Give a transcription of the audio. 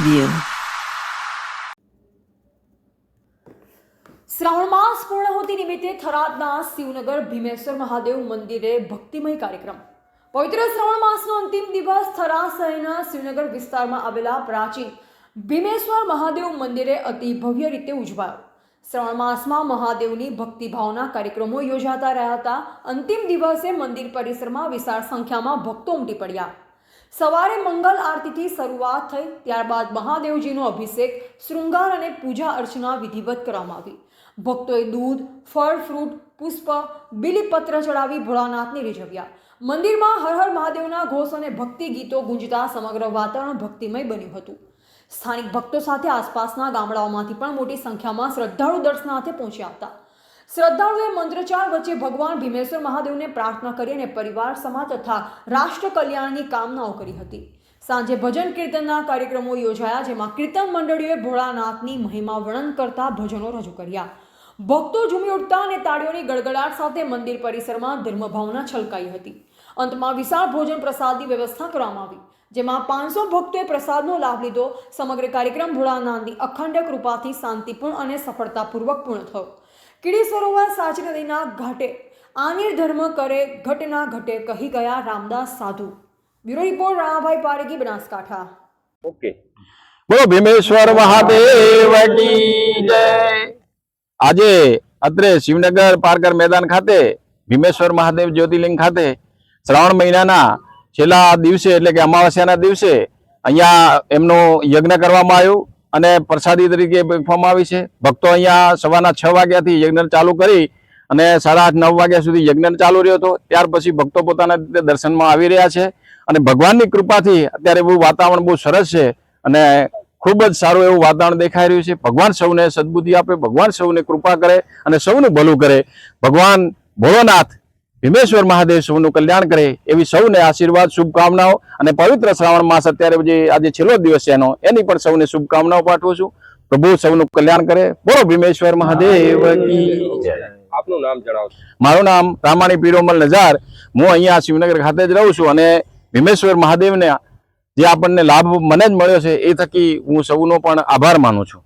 ટીવીએન શ્રાવણ માસ પૂર્ણહુતિ નિમિત્તે થરાદના શિવનગર ભીમેશ્વર મહાદેવ મંદિરે ભક્તિમય કાર્યક્રમ. પવિત્ર શ્રાવણ માસનો અંતિમ દિવસ થરાદ શહેરના શિવનગર વિસ્તારમાં આવેલા પ્રાચીન ભીમેશ્વર મહાદેવ મંદિરે અતિ ભવ્ય રીતે ઉજવાયો. શ્રાવણ માસમાં મહાદેવની ભક્તિભાવના કાર્યક્રમો યોજાતા રહ્યા હતા. અંતિમ દિવસે મંદિર પરિસરમાં વિશાળ સંખ્યામાં ભક્તો ઉમટી પડ્યા. સવારે મંગલ આરતીથી શરૂઆત થઈ, ત્યારબાદ મહાદેવજીનો અભિષેક, શૃંગાર અને પૂજા અર્ચના વિધિવત કરવામાં આવી. ભક્તોએ દૂધ, ફળ, ફ્રૂટ, પુષ્પ, બિલીપત્ર ચડાવી ભોળાનાથને રીઝવ્યા મંદિરમાં હર હર મહાદેવના ઘોષ અને ભક્તિ ગીતો ગુંજતા સમગ્ર વાતાવરણ ભક્તિમય બન્યું હતું. સ્થાનિક ભક્તો સાથે આસપાસના ગામડાઓમાંથી પણ મોટી સંખ્યામાં શ્રદ્ધાળુ દર્શનાર્થે પહોંચ્યા હતા. શ્રદ્ધાળુએ મંત્રોચ્ચાર વચ્ચે ભગવાન ભીમેશ્વર મહાદેવને પ્રાર્થના કરી અને પરિવાર સમાજ તથા રાષ્ટ્ર કલ્યાણની કામનાઓ કરી હતી. સાંજે ભજન કીર્તનના કાર્યક્રમો યોજાયા, જેમાં કીર્તન મંડળીઓએ ભોળાનાથની મહિમા વર્ણન કરતા ભજનો રજૂ કર્યા. ભક્તો ઝૂમી ઉઠતા અને તાળીઓની ગડગડાટ સાથે મંદિર પરિસરમાં ધર્મભાવના છલકાઈ હતી. અંતમાં વિશાળ ભોજન પ્રસાદની વ્યવસ્થા કરવામાં આવી, જેમાં પાંચસો ભક્તોએ પ્રસાદનો લાભ લીધો. સમગ્ર કાર્યક્રમ ભોળાનાથની અખંડ કૃપાથી શાંતિપૂર્ણ અને સફળતાપૂર્વક પૂર્ણ થયો. કીડી સરોવર સાચી નદીના ઘાટે. આનિર ધર્મ કરે, ઘટના ઘટે કહી ગયા રામદાસ સાધુ. Bureau report Ranabhai Paregi Banaskantha. Okay. બોલો, ભીમેશ્વર મહાદેવ જય. આજે અત્રે શિવનગર પારકર મેદાન ખાતે, ભીમેશ્વર મહાદેવ જ્યોતિર્લિંગ ખાતે, શ્રાવણ મહિનાના છેલ્લા દિવસે એટલે કે અમાવસ્યાના દિવસે અહીંયા એમનો યજ્ઞ કરવામાં આવ્યું. અને પ્રસાદી તરીકે આપવામાં આવી છે. ભક્તો અહીંયા સવારના છ વાગ્યાથી યજ્ઞ ચાલુ કરી અને સાડા આઠ, નવ વાગ્યા સુધી યજ્ઞ ચાલુ રહ્યો હતો. ત્યાર પછી ભક્તો પોતાના રીતે દર્શનમાં આવી રહ્યા છે અને ભગવાનની કૃપાથી અત્યારે બહુ વાતાવરણ બહુ સરસ છે અને ખૂબ જ સારું એવું વાતાવરણ દેખાઈ રહ્યું છે. ભગવાન સૌને સદબુદ્ધિ આપે, ભગવાન સૌને કૃપા કરે અને સૌનું ભલું કરે. ભગવાન ભોળોનાથ ભીમેશ્વર મહાદેવ સૌનું કલ્યાણ કરે એવી સૌને આશીર્વાદ શુભકામનાઓ અને પવિત્ર શ્રાવણ માસ અત્યારે જે આજે છેલ્લો દિવસ છે એનો એની પણ સૌને શુભકામનાઓ પાઠવું છું. પ્રભુ સૌનું કલ્યાણ કરે. બોલો ભીમેશ્વર મહાદેવ આપનું નામ જણાવશો મારું નામ રામાણી પીરોમલ નજાર. હું અહીંયા શિવનગર ખાતે જ રહું છું અને ભીમેશ્વર મહાદેવને જે આપણને લાભ મને જ મળ્યો છે એ થકી હું સૌનો પણ આભાર માનું છું.